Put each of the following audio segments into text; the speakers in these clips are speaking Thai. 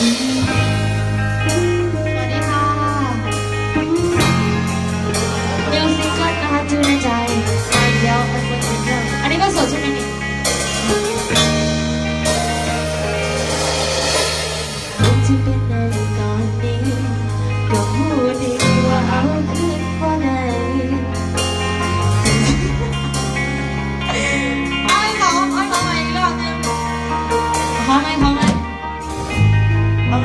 ส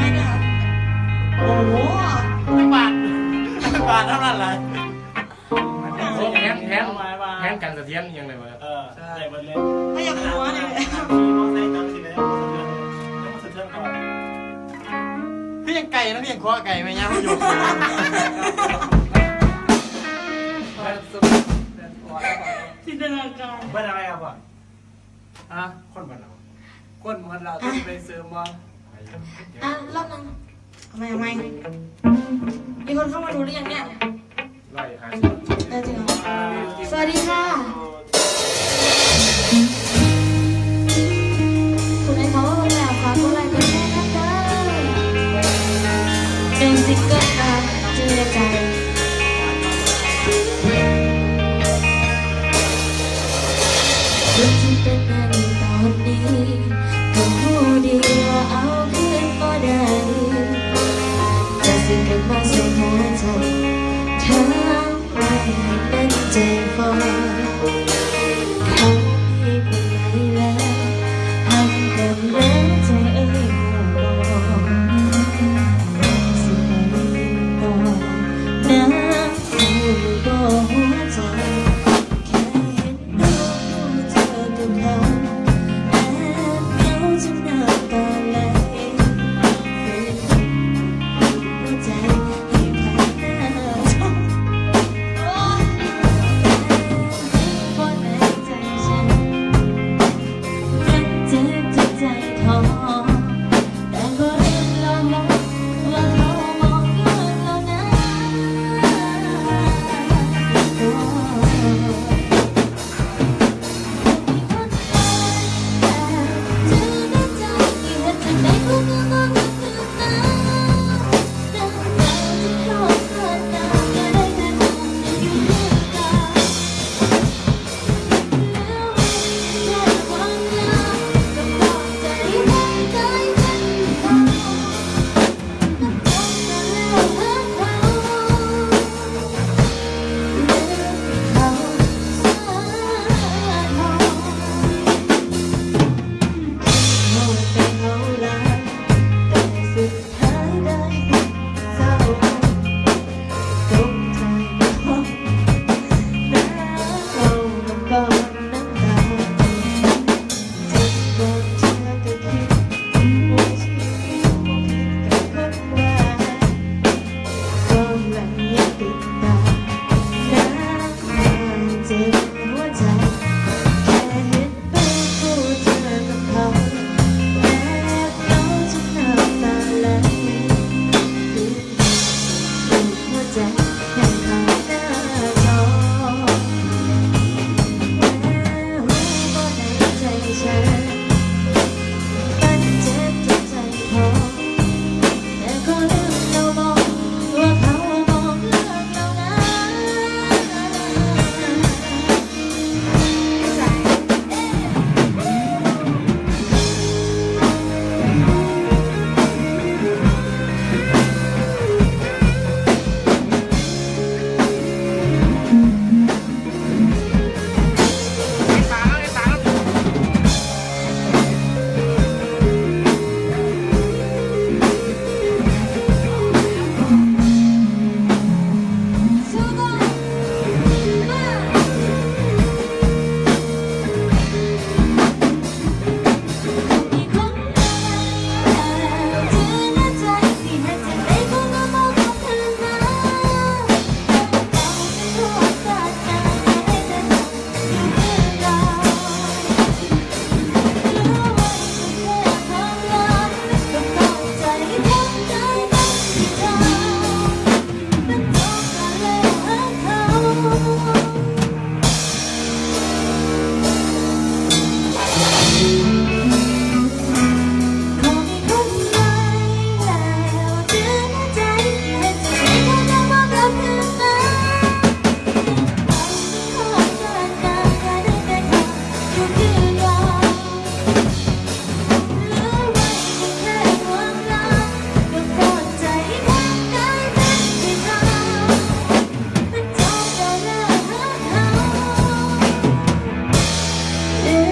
เอาไหมเนี่ยโอ้โหบาทบาทเท่านั้นเลยโอ้แทนแทนเอามแทนกันสะเทียนยังไงวะเออใช่หมดเลยไม่อยากหัวเลยมีมอไซค์จำสิเลยแล้วมาสะเทือนก่อนพี่ยังไก่นะพี่ยังคอไก่ไหมเนี่ยพี่อยู่จินตนาการเป็นอะไรครับพ่ออะคนบ้านเราคนมันเราต้องไปเสริมา อะรอบนึงทำไมทำไมมีคนเข้ามาดูหรือยังเนี่ย ไล่หา said